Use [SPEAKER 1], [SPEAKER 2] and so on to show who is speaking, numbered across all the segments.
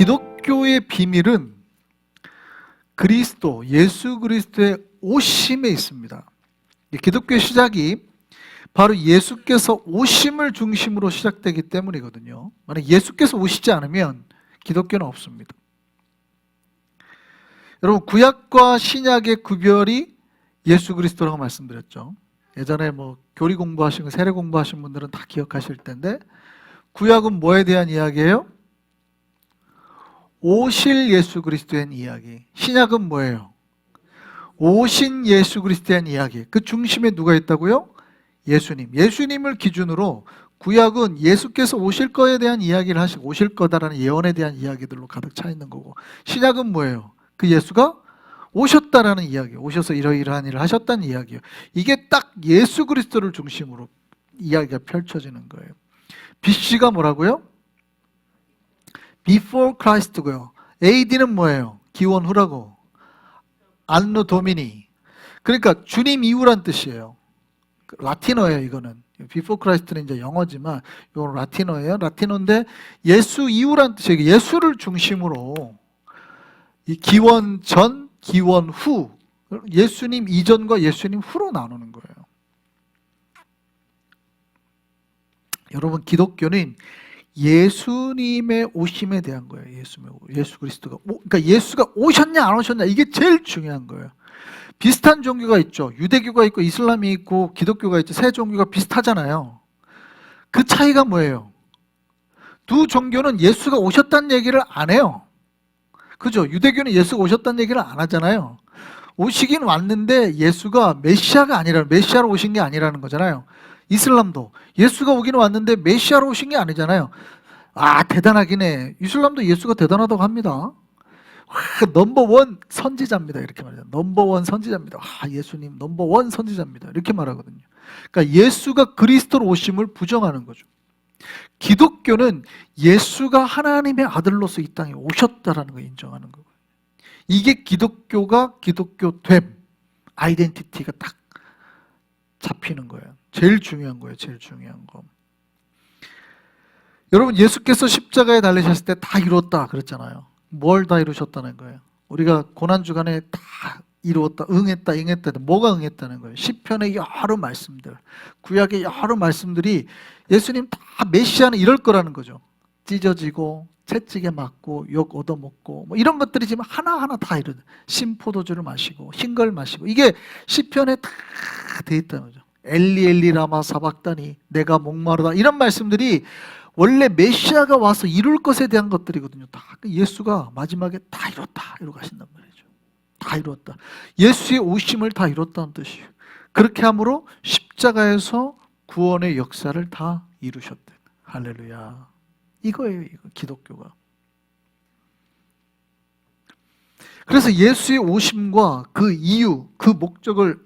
[SPEAKER 1] 기독교의 비밀은 그리스도, 예수 그리스도의 오심에 있습니다. 이 기독교의 시작이 바로 예수께서 오심을 중심으로 시작되기 때문이거든요. 만약 예수께서 오시지 않으면 기독교는 없습니다. 여러분 구약과 신약의 구별이 예수 그리스도라고 말씀드렸죠. 예전에 뭐 교리 공부하신 거, 세례 공부하신 분들은 다 기억하실 텐데 구약은 뭐에 대한 이야기예요? 오실 예수 그리스도에 대한 이야기. 신약은 뭐예요? 오신 예수 그리스도에 대한 이야기. 그 중심에 누가 있다고요? 예수님. 예수님을 기준으로 구약은 예수께서 오실 거에 대한 이야기를 하시고 오실 거다라는 예언에 대한 이야기들로 가득 차 있는 거고 신약은 뭐예요? 그 예수가 오셨다라는 이야기, 오셔서 이러이러한 일을 하셨다는 이야기예요. 이게 딱 예수 그리스도를 중심으로 이야기가 펼쳐지는 거예요. BC가 뭐라고요? Before Christ고요. AD는 뭐예요? 기원 후라고. 안노 도미니. 그러니까 주님 이후란 뜻이에요. 그 라틴어예요, 이거는. Before Christ는 이제 영어지만 이건 라틴어예요. 라틴어인데 예수 이후란 뜻이에요. 예수를 중심으로 이 기원 전, 기원 후, 예수님 이전과 예수님 후로 나누는 거예요. 여러분 기독교는 예수님의 오심에 대한 거예요. 예수의 예수 그리스도가 오- 그러니까 예수가 오셨냐 안 오셨냐 이게 제일 중요한 거예요. 비슷한 종교가 있죠. 유대교가 있고 이슬람이 있고 기독교가 있죠. 세 종교가 비슷하잖아요. 그 차이가 뭐예요? 두 종교는 예수가 오셨다는 얘기를 안 해요. 그죠? 유대교는 예수가 오셨다는 얘기를 안 하잖아요. 오시긴 왔는데 예수가 메시아가 아니라 메시아로 오신 게 아니라는 거잖아요. 이슬람도 예수가 오기는 왔는데 메시아로 오신 게 아니잖아요. 아 대단하긴 해. 이슬람도 예수가 대단하다고 합니다. 와, 넘버원 선지자입니다. 이렇게 말해요. 넘버원 선지자입니다. 아, 예수님 넘버원 선지자입니다. 이렇게 말하거든요. 그러니까 예수가 그리스도로 오심을 부정하는 거죠. 기독교는 예수가 하나님의 아들로서 이 땅에 오셨다라는 걸 인정하는 거고요. 이게 기독교가 기독교 됨, 아이덴티티가 딱 잡히는 거예요. 제일 중요한 거예요. 제일 중요한 거. 여러분 예수께서 십자가에 달리셨을 때 다 이뤘다 그랬잖아요. 뭘 다 이루셨다는 거예요? 우리가 고난 주간에 다 이루었다, 응했다, 응했다. 뭐가 응했다는 거예요? 시편의 여러 말씀들, 구약의 여러 말씀들이 예수님 다 메시아는 이럴 거라는 거죠. 찢어지고 채찍에 맞고 욕 얻어먹고 뭐 이런 것들이지만 하나하나 다 이런 신포도주를 마시고 흰 걸 마시고 이게 시편에 다 돼 있다는 거죠. 엘리 엘리 라마 사박다니 내가 목마르다 이런 말씀들이 원래 메시아가 와서 이룰 것에 대한 것들이거든요. 다그 예수가 마지막에 다 이뤘다 이러고 가신단 말이죠. 다 이뤘다. 예수의 오심을 다 이뤘다는 뜻이에요. 그렇게 함으로 십자가에서 구원의 역사를 다 이루셨대. 할렐루야. 이거예요, 이거 기독교가. 그래서 예수의 오심과 그 이유, 그 목적을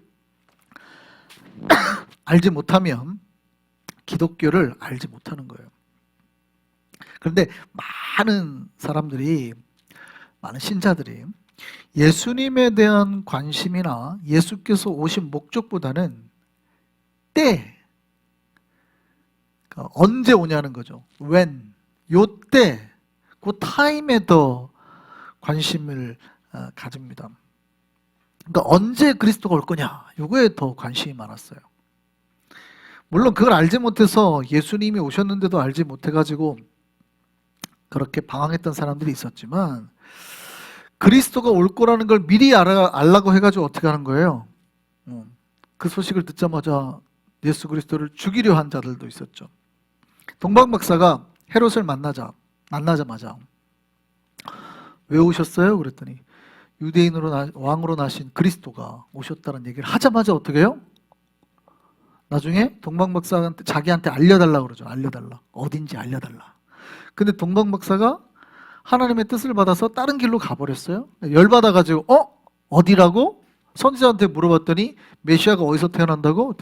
[SPEAKER 1] 알지 못하면 기독교를 알지 못하는 거예요. 그런데 많은 사람들이 많은 신자들이 예수님에 대한 관심이나 예수께서 오신 목적보다는 때 그러니까 언제 오냐는 거죠. when 요때 그 타임에 더 관심을 어, 가집니다. 그러니까 언제 그리스도가 올 거냐 요거에 더 관심이 많았어요. 물론 그걸 알지 못해서 예수님이 오셨는데도 알지 못해가지고 그렇게 방황했던 사람들이 있었지만 그리스도가 올 거라는 걸 미리 알아, 알라고 해가지고 어떻게 하는 거예요? 음, 그 소식을 듣자마자 예수 그리스도를 죽이려 한 자들도 있었죠. 동방 박사가 헤롯을 만나자 만나자마자 왜 오셨어요? 그랬더니 유대인으로 나, 왕으로 나신 그리스도가 오셨다는 얘기를 하자마자 어떻게 해요? 나중에 동방 박사한테 자기한테 알려달라 그러죠. 알려달라. 어딘지 알려달라. 근데 동방 박사가 하나님의 뜻을 받아서 다른 길로 가버렸어요. 열 받아 가지고 어 어디라고 선지자한테 물어봤더니 메시아가 어디서 태어난다고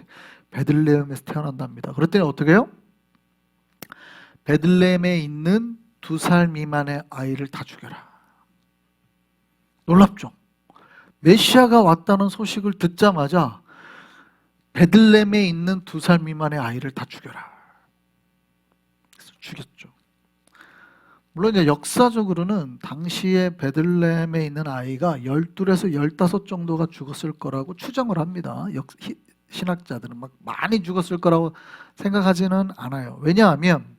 [SPEAKER 1] 베들레헴에서 태어난답니다. 그랬더니 어떻게 해요? 베들레헴에 있는 두 살 미만의 아이를 다 죽여라. 놀랍죠? 메시아가 왔다는 소식을 듣자마자 베들레헴에 있는 두 살 미만의 아이를 다 죽여라. 그래서 죽였죠. 물론 이제 역사적으로는 당시에 베들레헴에 있는 아이가 12에서 15 정도가 죽었을 거라고 추정을 합니다. 역, 히- 신학자들은 막 많이 죽었을 거라고 생각하지는 않아요. 왜냐하면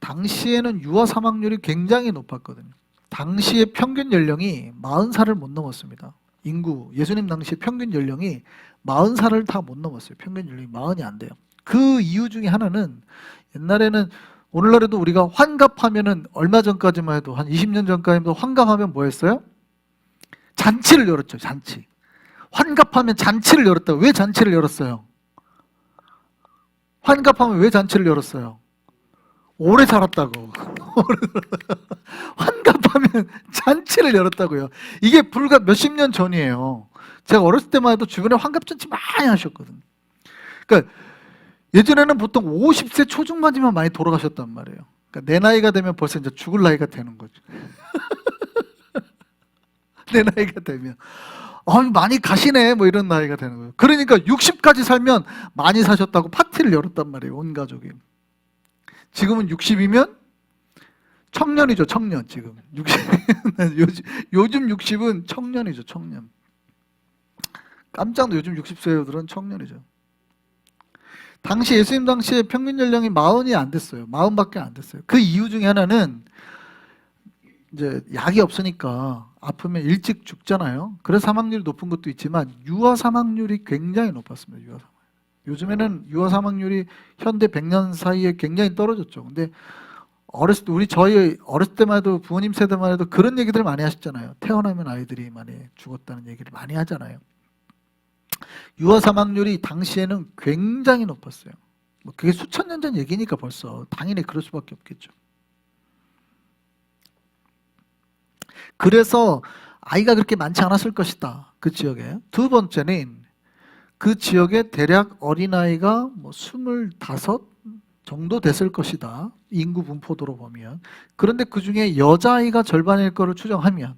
[SPEAKER 1] 당시에는 유아 사망률이 굉장히 높았거든요. 당시의 평균 연령이 40살을 못 넘었습니다. 인구 예수님 당시 평균 연령이 40살을 다 못 넘었어요. 평균 연령이 40이 안 돼요. 그 이유 중에 하나는 옛날에는 오늘날에도 우리가 환갑하면은 얼마 전까지만 해도 한 20년 전까지만 해도 환갑하면 뭐 했어요? 잔치를 열었죠. 잔치. 환갑하면 잔치를 열었다. 왜 잔치를 열었어요? 환갑하면 왜 잔치를 열었어요? 오래 살았다고. 환갑하면 잔치를 열었다고요. 이게 불과 몇십 년 전이에요. 제가 어렸을 때만 해도 주변에 환갑 잔치 많이 하셨거든요. 그러니까 예전에는 보통 50세 초중반이면 많이 돌아가셨단 말이에요. 그러니까 내 나이가 되면 벌써 이제 죽을 나이가 되는 거죠. 내 나이가 되면 아 많이 가시네 뭐 이런 나이가 되는 거예요. 그러니까 60까지 살면 많이 사셨다고 파티를 열었단 말이에요. 온 가족이. 지금은 60이면 청년이죠, 청년 지금. 60 요즘 요즘 60은 청년이죠, 청년. 깜짝 놀 요즘 60세들은 청년이죠. 당시 예수님 당시에 평균 연령이 마흔이 안 됐어요. 마흔밖에 안 됐어요. 그 이유 중에 하나는 이제 약이 없으니까 아프면 일찍 죽잖아요. 그래서 사망률이 높은 것도 있지만 유아 사망률이 굉장히 높았습니다. 유아 사망. 요즘에는 유아 사망률이 현대 100년 사이에 굉장히 떨어졌죠. 근데 어렸을 때 우리 저희 어렸을 때만 해도 부모님 세대만 해도 그런 얘기들 많이 하셨잖아요. 태어나면 아이들이 많이 죽었다는 얘기를 많이 하잖아요. 유아 사망률이 당시에는 굉장히 높았어요. 뭐 그게 수천 년 전 얘기니까 벌써 당연히 그럴 수밖에 없겠죠. 그래서 아이가 그렇게 많지 않았을 것이다. 그 지역에. 두 번째는 그 지역에 대략 어린아이가 뭐 25 정도 됐을 것이다. 인구 분포도로 보면. 그런데 그 중에 여자아이가 절반일 거를 추정하면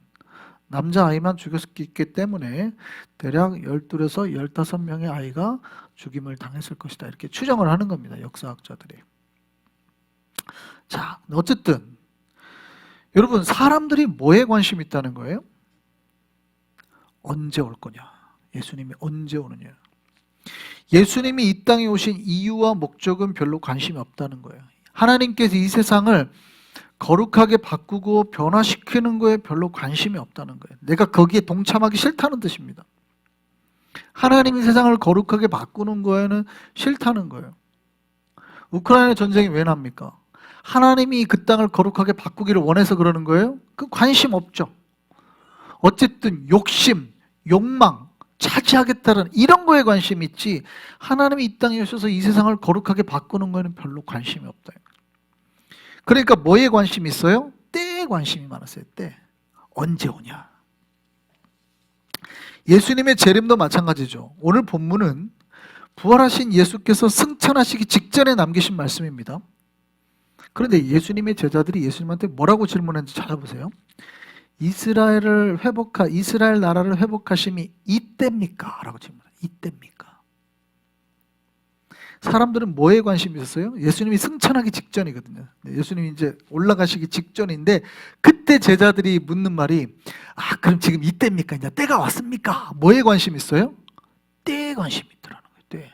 [SPEAKER 1] 남자아이만 죽였기 때문에 대략 12에서 15명의 아이가 죽임을 당했을 것이다. 이렇게 추정을 하는 겁니다. 역사학자들이. 자, 어쨌든 여러분 사람들이 뭐에 관심 있다는 거예요? 언제 올 거냐? 예수님이 언제 오느냐? 예수님이 이 땅에 오신 이유와 목적은 별로 관심이 없다는 거예요. 하나님께서 이 세상을 거룩하게 바꾸고 변화시키는 거에 별로 관심이 없다는 거예요. 내가 거기에 동참하기 싫다는 뜻입니다. 하나님이 세상을 거룩하게 바꾸는 거에는 싫다는 거예요. 우크라이나 전쟁이 왜 납니까? 하나님이 그 땅을 거룩하게 바꾸기를 원해서 그러는 거예요? 그 관심 없죠. 어쨌든 욕심, 욕망, 차지하겠다는 이런 거에 관심 있지 하나님이 이 땅에 오셔서 이 세상을 거룩하게 바꾸는 거에는 별로 관심이 없다. 그러니까 뭐에 관심이 있어요? 때에 관심이 많았어요. 때. 언제 오냐? 예수님의 재림도 마찬가지죠. 오늘 본문은 부활하신 예수께서 승천하시기 직전에 남기신 말씀입니다. 그런데 예수님의 제자들이 예수님한테 뭐라고 질문했는지 찾아보세요. 이스라엘을 회복하 이스라엘 나라를 회복하심이 이때입니까? 라고 질문해요. 이때입니까? 사람들은 뭐에 관심이 있었어요? 예수님이 승천하기 직전이거든요. 네, 예수님이 이제 올라가시기 직전인데 그때 제자들이 묻는 말이 아 그럼 지금 이때입니까? 이제 때가 왔습니까? 뭐에 관심 있어요? 때에 관심이 있더라는 거예요. 때.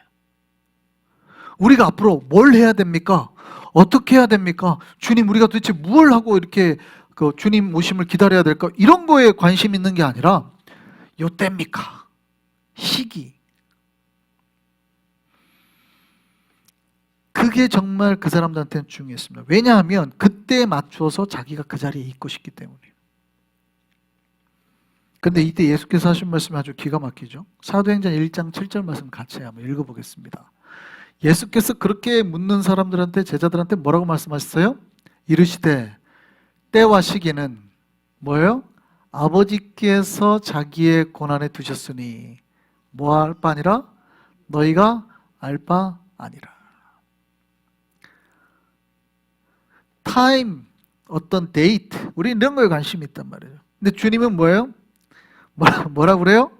[SPEAKER 1] 우리가 앞으로 뭘 해야 됩니까? 어떻게 해야 됩니까? 주님 우리가 도대체 무엇을 하고 이렇게 그 주님 오심을 기다려야 될까? 이런 거에 관심 있는 게 아니라 요 때입니까? 시기. 그게 정말 그 사람들한테는 중요했습니다. 왜냐하면 그때에 맞춰서 자기가 그 자리에 있고 싶기 때문이에요. 근데 이때 예수께서 하신 말씀이 아주 기가 막히죠. 사도행전 1장 7절 말씀 같이 한번 읽어보겠습니다. 예수께서 그렇게 묻는 사람들한테 제자들한테 뭐라고 말씀하셨어요? 이르시되 때와 시기는 뭐예요? 아버지께서 자기의 고난에 두셨으니 뭐 할 바 아니라 너희가 알 바 아니라 타임 어떤 데이트 우리 이런 거에 관심이 있단 말이에요 근데 주님은 뭐예요? 뭐라, 그래요?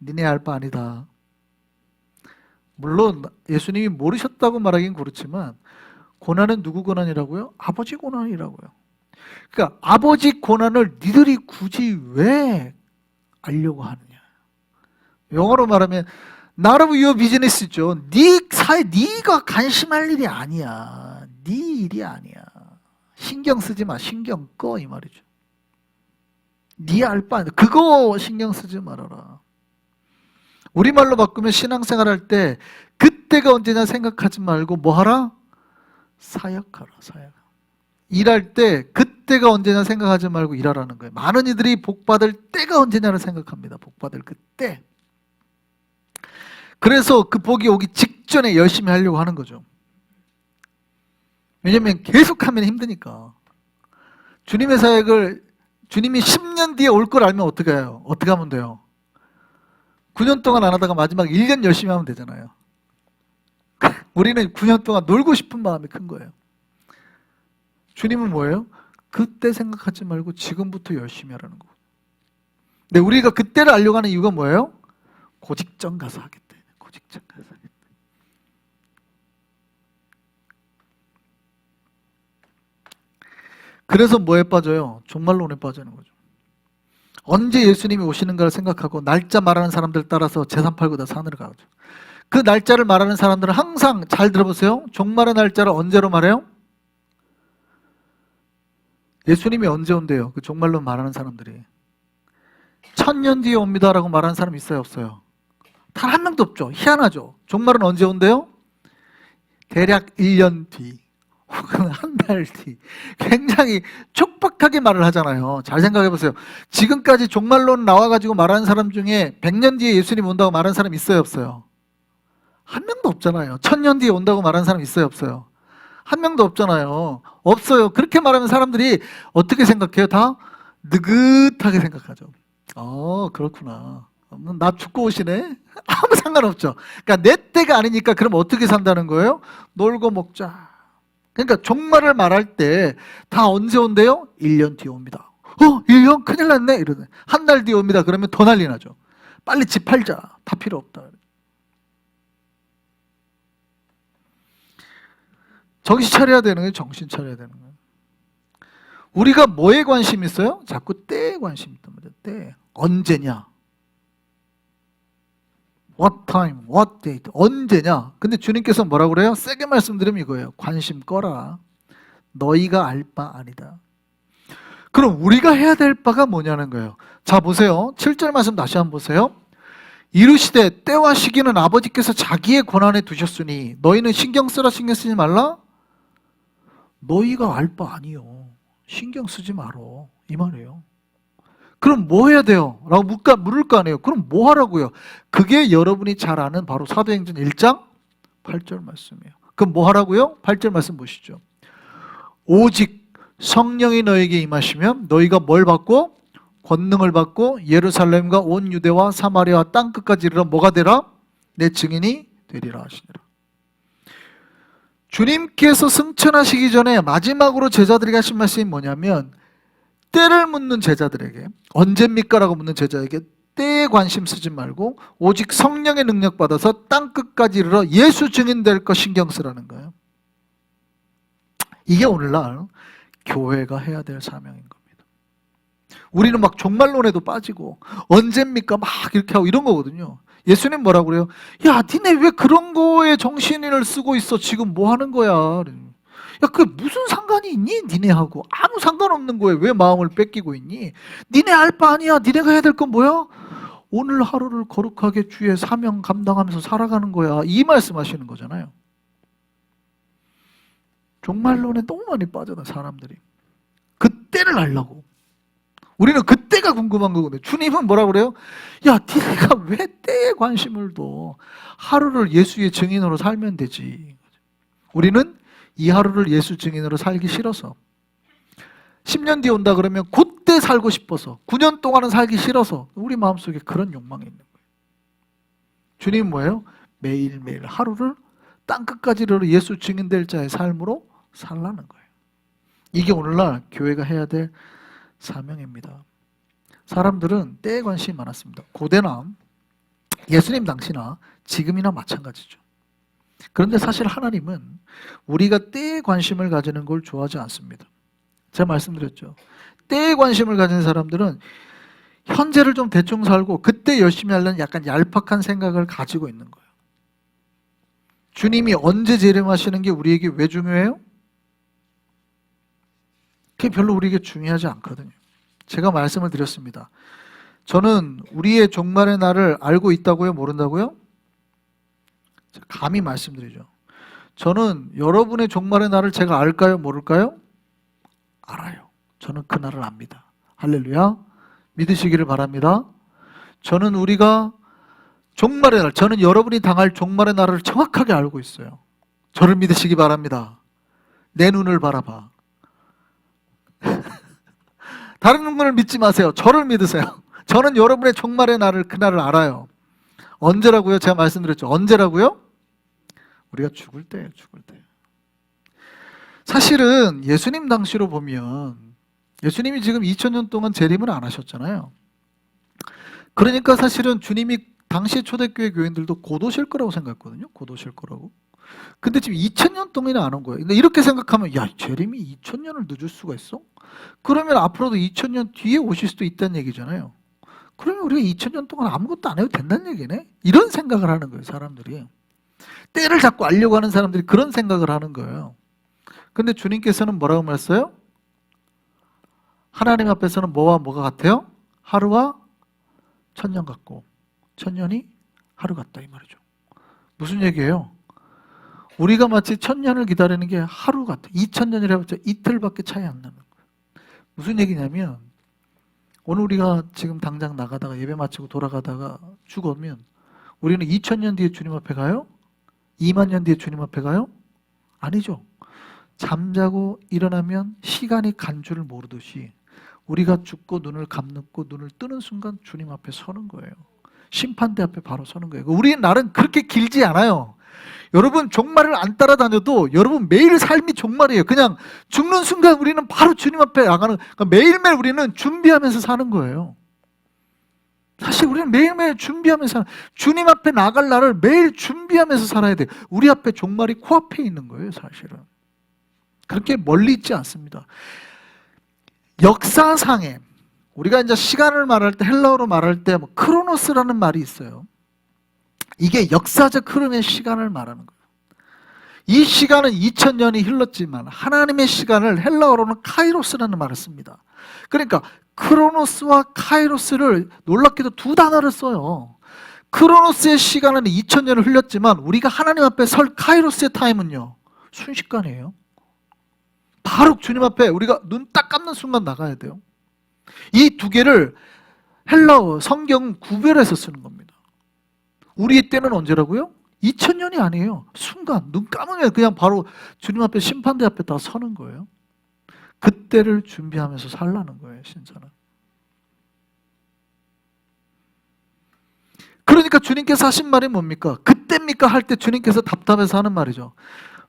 [SPEAKER 1] 니네 알 바 아니다 물론 예수님이 모르셨다고 말하긴 그렇지만 고난은 누구 고난이라고요? 아버지 고난이라고요 그러니까 아버지 고난을 니들이 굳이 왜 알려고 하느냐. 영어로 말하면 of your business죠. 네 사회 네가 관심할 일이 아니야. 네 일이 아니야. 신경 쓰지 마. 신경 꺼 이 말이죠. 네 알바. 그거 신경 쓰지 말아라. 우리말로 바꾸면 신앙생활 할 때 그때가 언제냐 생각하지 말고 뭐 하라? 사역하라. 사역. 일할 때 그때가 언제냐 생각하지 말고 일하라는 거예요. 많은 이들이 복 받을 때가 언제냐를 생각합니다. 복 받을 그때. 그래서 그 복이 오기 직전에 열심히 하려고 하는 거죠. 왜냐면 계속 하면 힘드니까. 주님의 사역을 주님이 10년 뒤에 올 걸 알면 어떻게 해요? 어떻게 하면 돼요? 9년 동안 안 하다가 마지막 1년 열심히 하면 되잖아요. 우리는 9년 동안 놀고 싶은 마음이 큰 거예요. 주님은 뭐예요? 그때 생각하지 말고 지금부터 열심히 하라는 거. 근데 우리가 그때를 알려고 하는 이유가 뭐예요? 고직전 가서 하겠다. 고직전 가서 하겠다. 그래서 뭐에 빠져요? 종말론에 빠지는 거죠. 언제 예수님이 오시는가를 생각하고 날짜 말하는 사람들 따라서 재산 팔고 다 산으로 가죠. 그 날짜를 말하는 사람들은 항상 잘 들어보세요. 종말의 날짜를 언제로 말해요? 예수님이 언제 온대요? 그 종말론 말하는 사람들이. 천년 뒤에 옵니다라고 말하는 사람 있어요? 없어요? 단 한 명도 없죠. 희한하죠. 종말은 언제 온대요? 대략 1년 뒤. 혹은 한 달 뒤. 굉장히 촉박하게 말을 하잖아요. 잘 생각해 보세요. 지금까지 종말론 나와가지고 말하는 사람 중에 100년 뒤에 예수님 온다고 말하는 사람 있어요? 없어요? 한 명도 없잖아요. 천년 뒤에 온다고 말하는 사람 있어요? 없어요? 한 명도 없잖아요. 없어요. 그렇게 말하면 사람들이 어떻게 생각해요? 다 느긋하게 생각하죠. 어, 그렇구나. 나 죽고 오시네? 아무 상관없죠. 그러니까 내 때가 아니니까 그럼 어떻게 산다는 거예요? 놀고 먹자. 그러니까 종말을 말할 때 다 언제 온대요? 1년 뒤에 옵니다. 어, 1년? 큰일 났네? 이러네. 한 달 뒤에 옵니다. 그러면 더 난리 나죠. 빨리 집 팔자. 다 필요 없다. 정신 차려야 되는 거예요. 정신 차려야 되는 거예요. 우리가 뭐에 관심 있어요? 자꾸 때에 관심 있단 말이에요. 때. 언제냐? What time? What date? 언제냐? 근데 주님께서 뭐라고 그래요? 세게 말씀드리면 이거예요. 관심 꺼라. 너희가 알 바 아니다. 그럼 우리가 해야 될 바가 뭐냐는 거예요. 자, 보세요. 7절 말씀 다시 한번 보세요. 이르시되 때와 시기는 아버지께서 자기의 권한에 두셨으니 너희는 신경 쓰라 신경 쓰지 말라? 너희가 알 바 아니요. 신경 쓰지 말어. 이 말이에요. 그럼 뭐 해야 돼요? 라고 묻까, 물을 거 아니에요. 그럼 뭐 하라고요? 그게 여러분이 잘 아는 바로 사도행전 1장 8절 말씀이에요. 그럼 뭐 하라고요? 8절 말씀 보시죠. 오직 성령이 너에게 임하시면 너희가 뭘 받고? 권능을 받고 예루살렘과 온 유대와 사마리아와 땅 끝까지 이르러 뭐가 되라? 내 증인이 되리라 하시니라. 주님께서 승천하시기 전에 마지막으로 제자들에게 하신 말씀이 뭐냐면 때를 묻는 제자들에게 언제입니까? 라고 묻는 제자에게 때에 관심 쓰지 말고 오직 성령의 능력 받아서 땅 끝까지 이르러 예수 증인 될거 신경 쓰라는 거예요. 이게 오늘날 교회가 해야 될 사명인 겁니다. 우리는 막 종말론에도 빠지고 언제입니까? 막 이렇게 하고 이런 거거든요. 예수님 뭐라 그래요? 야, 니네 왜 그런 거에 정신을 쓰고 있어? 지금 뭐 하는 거야? 야, 그게 무슨 상관이 있니? 니네하고. 아무 상관없는 거에 왜 마음을 뺏기고 있니? 니네 알 바 아니야. 니네가 해야 될 건 뭐야? 오늘 하루를 거룩하게 주의 사명 감당하면서 살아가는 거야. 이 말씀 하시는 거잖아요. 종말론에 너무 많이 빠져나, 사람들이. 그때를 알라고. 우리는 그때가 궁금한 거거든요. 주님은 뭐라 그래요? 야, 니네가 왜 때에 관심을 둬? 하루를 예수의 증인으로 살면 되지. 우리는 이 하루를 예수 증인으로 살기 싫어서 10년 뒤에 온다 그러면 그때 살고 싶어서 9년 동안은 살기 싫어서 우리 마음속에 그런 욕망이 있는 거예요. 주님 뭐예요? 매일매일 하루를 땅끝까지 이르러 예수 증인 될 자의 삶으로 살라는 거예요. 이게 오늘날 교회가 해야 될 사명입니다. 사람들은 때에 관심이 많았습니다. 고대나 예수님 당시나 지금이나 마찬가지죠. 그런데 사실 하나님은 우리가 때에 관심을 가지는 걸 좋아하지 않습니다. 제가 말씀드렸죠. 때에 관심을 가진 사람들은 현재를 좀 대충 살고 그때 열심히 하려는 약간 얄팍한 생각을 가지고 있는 거예요. 주님이 언제 재림하시는 게 우리에게 왜 중요해요? 그게 별로 우리에게 중요하지 않거든요. 제가 말씀을 드렸습니다. 저는 우리의 종말의 날을 알고 있다고요? 모른다고요? 감히 말씀드리죠. 저는 여러분의 종말의 날을 제가 알까요? 모를까요? 알아요. 저는 그 날을 압니다. 할렐루야. 믿으시기를 바랍니다. 저는 우리가 종말의 날, 저는 여러분이 당할 종말의 날을 정확하게 알고 있어요. 저를 믿으시기 바랍니다. 내 눈을 바라봐. 다른 분을 믿지 마세요. 저를 믿으세요. 저는 여러분의 종말의 날을 그날을 알아요. 언제라고요? 제가 말씀드렸죠. 언제라고요? 우리가 죽을 때예요. 죽을 때. 사실은 예수님 당시로 보면 예수님이 지금 2000년 동안 재림을 안 하셨잖아요. 그러니까 사실은 주님이 당시 초대교회 교인들도 곧 오실 거라고 생각했거든요. 곧 오실 거라고. 근데 지금 2000년 동안이나 안 온 거예요. 근데 이렇게 생각하면 야, 재림이 2000년을 늦을 수가 있어? 그러면 앞으로도 2000년 뒤에 오실 수도 있다는 얘기잖아요. 그러면 우리가 2000년 동안 아무것도 안 해도 된다는 얘기네? 이런 생각을 하는 거예요, 사람들이. 때를 자꾸 알려고 하는 사람들이 그런 생각을 하는 거예요. 근데 주님께서는 뭐라고 말했어요? 하나님 앞에서는 뭐와 뭐가 같아요? 하루와 천년 같고 천년이 하루 같다 이 말이죠. 무슨 얘기예요? 우리가 마치 천년을 기다리는 게 하루 같아. 2000년이라 해봤자 이틀밖에 차이 안 나는 거예요. 무슨 얘기냐면 오늘 우리가 지금 당장 나가다가 예배 마치고 돌아가다가 죽으면 우리는 2000년 뒤에 주님 앞에 가요? 2만 년 뒤에 주님 앞에 가요? 아니죠. 잠자고 일어나면 시간이 간 줄을 모르듯이 우리가 죽고 눈을 감고 눈을 뜨는 순간 주님 앞에 서는 거예요. 심판대 앞에 바로 서는 거예요. 우리의 날은 그렇게 길지 않아요. 여러분 종말을 안 따라다녀도 여러분 매일 삶이 종말이에요. 그냥 죽는 순간 우리는 바로 주님 앞에 나가는 그러니까 매일매일 우리는 준비하면서 사는 거예요. 사실 우리는 매일매일 준비하면서 주님 앞에 나갈 날을 매일 준비하면서 살아야 돼. 우리 앞에 종말이 코앞에 있는 거예요, 사실은. 그렇게 멀리 있지 않습니다. 역사상에 우리가 이제 시간을 말할 때 헬라어로 말할 때 뭐 크로노스라는 말이 있어요. 이게 역사적 흐름의 시간을 말하는 거예요. 이 시간은 2000년이 흘렀지만 하나님의 시간을 헬라어로는 카이로스라는 말을 씁니다. 그러니까 크로노스와 카이로스를 놀랍게도 두 단어를 써요. 크로노스의 시간은 2000년을 흘렸지만 우리가 하나님 앞에 설 카이로스의 타임은요. 순식간이에요. 바로 주님 앞에 우리가 눈 딱 감는 순간 나가야 돼요. 이 두 개를 헬라어 성경 구별해서 쓰는 겁니다. 우리 때는 언제라고요? 2000년이 아니에요. 순간 눈 감으면 그냥 바로 주님 앞에 심판대 앞에 다 서는 거예요. 그때를 준비하면서 살라는 거예요, 신자는. 그러니까 주님께서 하신 말이 뭡니까? 그때입니까? 할 때 주님께서 답답해서 하는 말이죠.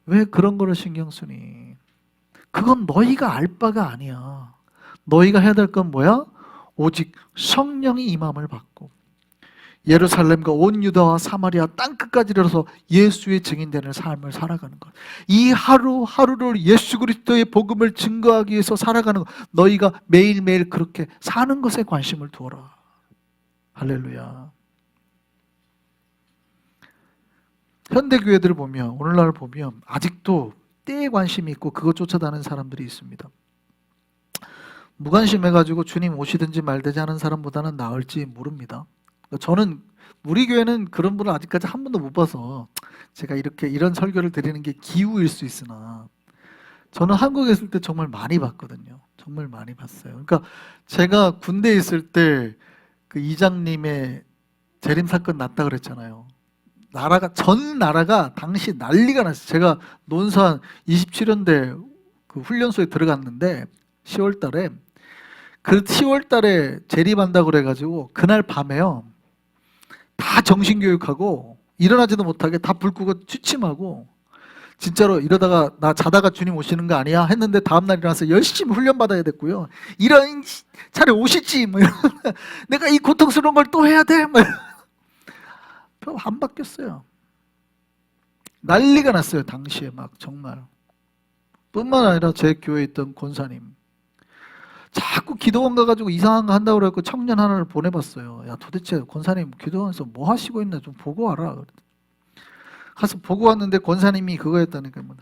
[SPEAKER 1] 왜 그런 거를 신경 쓰니? 그건 너희가 알 바가 아니야. 너희가 해야 될 건 뭐야? 오직 성령이 임함을 받고 예루살렘과 온 유다와 사마리아 땅 끝까지 이르러서 예수의 증인되는 삶을 살아가는 것. 이 하루 하루를 예수 그리스도의 복음을 증거하기 위해서 살아가는 것. 너희가 매일매일 그렇게 사는 것에 관심을 두어라. 할렐루야. 현대 교회들을 보면 오늘날 보면 아직도 때에 관심이 있고 그것 쫓아다니는 사람들이 있습니다. 무관심해가지고 주님 오시든지 말든지 하는 사람보다는 나을지 모릅니다. 저는 우리 교회는 그런 분을 아직까지 한 번도 못 봐서 제가 이렇게 이런 설교를 드리는 게 기우일 수 있으나 저는 한국에 있을 때 정말 많이 봤거든요. 정말 많이 봤어요. 그러니까 제가 군대에 있을 때 그 이장님의 재림 사건 났다 그랬잖아요. 나라가 전 나라가 당시 난리가 났어요. 제가 논산 27년대 그 훈련소에 들어갔는데 10월 달에 그 10월 달에 재림한다 그래 가지고 그날 밤에요. 다 정신교육하고 일어나지도 못하게 다 불 끄고 취침하고 진짜로 이러다가 나 자다가 주님 오시는 거 아니야 했는데 다음날 일어나서 열심히 훈련 받아야 됐고요. 이런 차라리 오시지 뭐 내가 이 고통스러운 걸 또 해야 돼? 뭐 별로 안 바뀌었어요. 난리가 났어요 당시에 막 정말 뿐만 아니라 제 교회에 있던 권사님 자꾸 기도원 가가지고 이상한 거 한다고 그래갖고 청년 하나를 보내봤어요. 야 도대체 권사님 기도원에서 뭐 하시고 있나 좀 보고 와라. 가서 보고 왔는데 권사님이 그거였다니까 뭐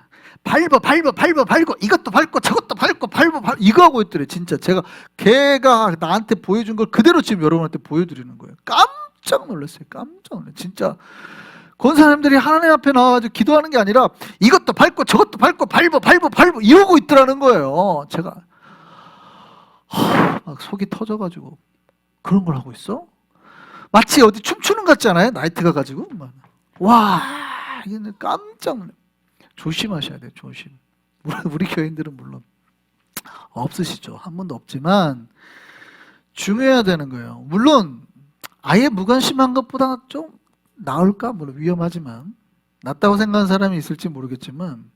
[SPEAKER 1] 밟어 밟어 밟어 밟고 이것도 밟고 저것도 밟고 밟어 밟 이거 하고 있더래 진짜 제가 걔가 나한테 보여준 걸 그대로 지금 여러분한테 보여드리는 거예요. 깜짝 놀랐어요. 깜짝 놀랐어요. 진짜 권사님들이 하나님 앞에 나와가지고 기도하는 게 아니라 이것도 밟고 저것도 밟고 밟어 밟어 밟어 이러고 있더라는 거예요. 제가 하, 막 속이 터져가지고 그런 걸 하고 있어? 마치 어디 춤추는 것 같지 않아요? 나이트 가 가지고 막. 와 이게 깜짝. 조심하셔야 돼요. 조심. 우리, 우리 교인들은 물론 없으시죠. 한 번도 없지만 중요해야 되는 거예요. 물론 아예 무관심한 것보다 좀 나을까? 물론 위험하지만 낫다고 생각하는 사람이 있을지 모르겠지만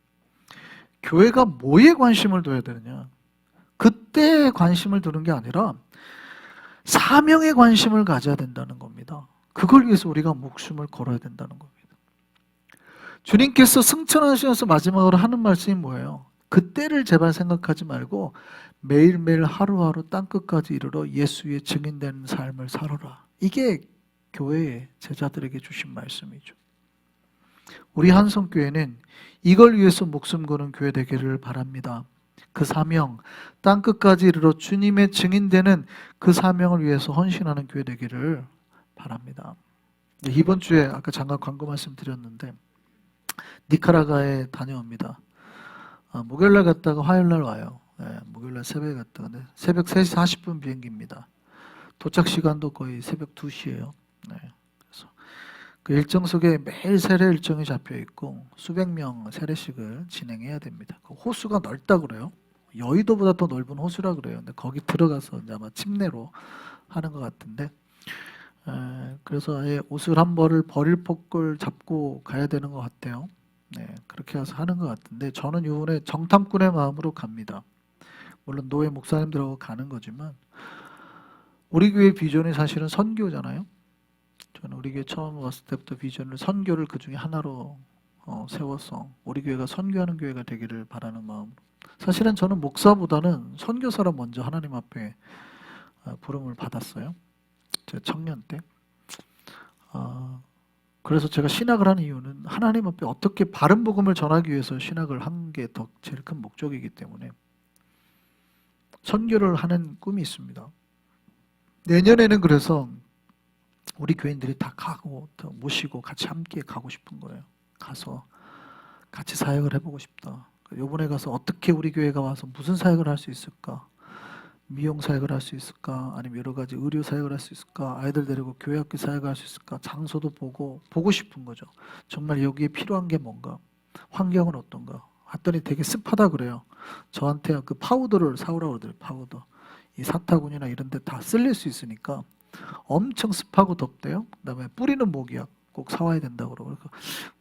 [SPEAKER 1] 교회가 뭐에 관심을 둬야 되느냐? 그때 관심을 두는 게 아니라 사명에 관심을 가져야 된다는 겁니다. 그걸 위해서 우리가 목숨을 걸어야 된다는 겁니다. 주님께서 승천하시면서 마지막으로 하는 말씀이 뭐예요? 그때를 제발 생각하지 말고 매일매일 하루하루 땅끝까지 이르러 예수의 증인되는 삶을 살아라. 이게 교회의 제자들에게 주신 말씀이죠. 우리 한성교회는 이걸 위해서 목숨 거는 교회 되기를 바랍니다. 그 사명, 땅 끝까지 이르러 주님의 증인되는 그 사명을 위해서 헌신하는 교회 되기를 바랍니다. 네, 이번 주에 아까 잠깐 광고 말씀드렸는데 니카라가에 다녀옵니다. 아, 목요일날 갔다가 화요일날 와요. 네, 목요일날 새벽에 갔다가 네, 새벽 3시 40분 비행기입니다. 도착 시간도 거의 새벽 2시예요. 네, 그 일정 속에 매일 세례 일정이 잡혀 있고 수백 명 세례식을 진행해야 됩니다. 그 호수가 넓다 그래요. 여의도보다 더 넓은 호수라 그래요. 근데 거기 들어가서 이제 아마 침례로 하는 것 같은데 에, 그래서 아예 옷을 한 벌을 버릴 폭을 잡고 가야 되는 것 같아요. 네, 그렇게 해서 하는 것 같은데 저는 이번에 정탐꾼의 마음으로 갑니다. 물론 노예 목사님들하고 가는 거지만 우리 교회 비전이 사실은 선교잖아요. 저는 우리 교회 처음 왔을 때부터 비전을 선교를 그 중에 하나로 어, 세워서 우리 교회가 선교하는 교회가 되기를 바라는 마음. 사실은 저는 목사보다는 선교사로 먼저 하나님 앞에 어, 부름을 받았어요. 제 청년 때. 아, 그래서 제가 신학을 하는 이유는 하나님 앞에 어떻게 바른 복음을 전하기 위해서 신학을 한 게 더 제일 큰 목적이기 때문에 선교를 하는 꿈이 있습니다. 내년에는 그래서 우리 교인들이 다 가고 또 모시고 같이 함께 가고 싶은 거예요. 가서 같이 사역을 해보고 싶다. 요번에 가서 어떻게 우리 교회가 와서 무슨 사역을 할 수 있을까? 미용 사역을 할 수 있을까? 아니면 여러 가지 의료 사역을 할 수 있을까? 아이들 데리고 교회 학교 사역을 할 수 있을까? 장소도 보고 보고 싶은 거죠. 정말 여기에 필요한 게 뭔가? 환경은 어떤가? 했더니 되게 습하다 그래요. 저한테 그 파우더를 사오라고 그러더라고요. 파우더. 이 사타구니나 이런 데 다 쓸릴 수 있으니까 엄청 습하고 덥대요. 그다음에 뿌리는 모기약 꼭 사와야 된다고 그러고 그러니까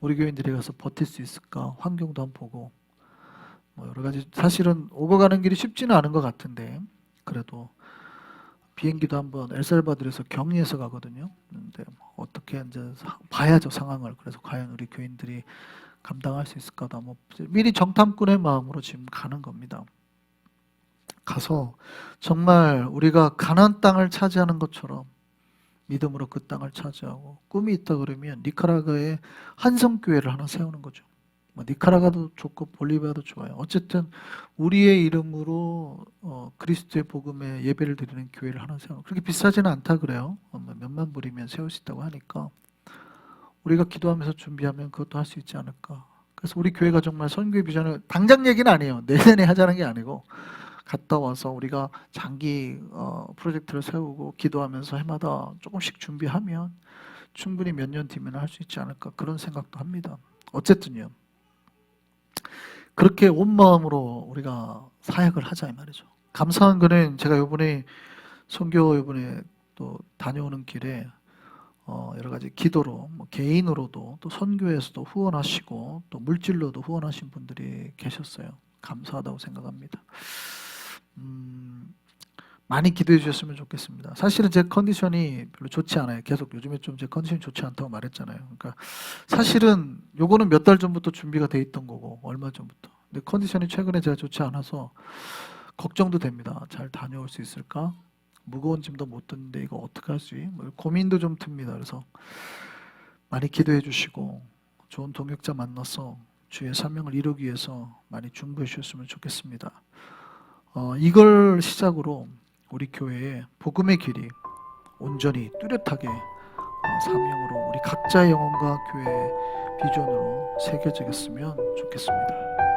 [SPEAKER 1] 우리 교인들이 가서 버틸 수 있을까? 환경도 한번 보고 뭐 여러 가지 사실은 오고 가는 길이 쉽지는 않은 것 같은데 그래도 비행기도 한번 엘살바도르에서 경유해서 가거든요. 근데 뭐 어떻게 이제 사- 봐야죠 상황을. 그래서 과연 우리 교인들이 감당할 수 있을까다. 뭐 미리 정탐꾼의 마음으로 지금 가는 겁니다. 가서 정말 우리가 가나안 땅을 차지하는 것처럼 믿음으로 그 땅을 차지하고 꿈이 있다 그러면 니카라과에 한성교회를 하나 세우는 거죠. 뭐 니카라과도 좋고 볼리비아도 좋아요. 어쨌든 우리의 이름으로 어, 그리스도의 복음에 예배를 드리는 교회를 하나 세우는 그렇게 비싸지는 않다 그래요. 어, 뭐 몇만 불이면 세울 수 있다고 하니까 우리가 기도하면서 준비하면 그것도 할 수 있지 않을까. 그래서 우리 교회가 정말 선교의 비전을 당장 얘기는 아니에요. 내년에 하자는 게 아니고 갔다 와서 우리가 장기 어, 프로젝트를 세우고 기도하면서 해마다 조금씩 준비하면 충분히 몇 년 뒤면 할 수 있지 않을까 그런 생각도 합니다. 어쨌든요. 그렇게 온 마음으로 우리가 사역을 하자 이 말이죠. 감사한 거는 제가 이번에 선교 이번에 또 다녀오는 길에 어, 여러 가지 기도로 뭐 개인으로도 또 선교에서도 후원하시고 또 물질로도 후원하신 분들이 계셨어요. 감사하다고 생각합니다. 음, 많이 기도해 주셨으면 좋겠습니다. 사실은 제 컨디션이 별로 좋지 않아요. 계속 요즘에 좀 제 컨디션이 좋지 않다고 말했잖아요. 그러니까 사실은 요거는 몇 달 전부터 준비가 돼 있던 거고 얼마 전부터. 근데 컨디션이 최근에 제가 좋지 않아서 걱정도 됩니다. 잘 다녀올 수 있을까? 무거운 짐도 못 듣는데 이거 어떡하지? 뭐 고민도 좀 듭니다. 그래서 많이 기도해 주시고 좋은 동역자 만나서 주의 사명을 이루기 위해서 많이 중보해 주셨으면 좋겠습니다. 어, 이걸 시작으로 우리 교회의 복음의 길이 온전히 뚜렷하게 어, 사명으로 우리 각자의 영혼과 교회의 비전으로 새겨지겠으면 좋겠습니다.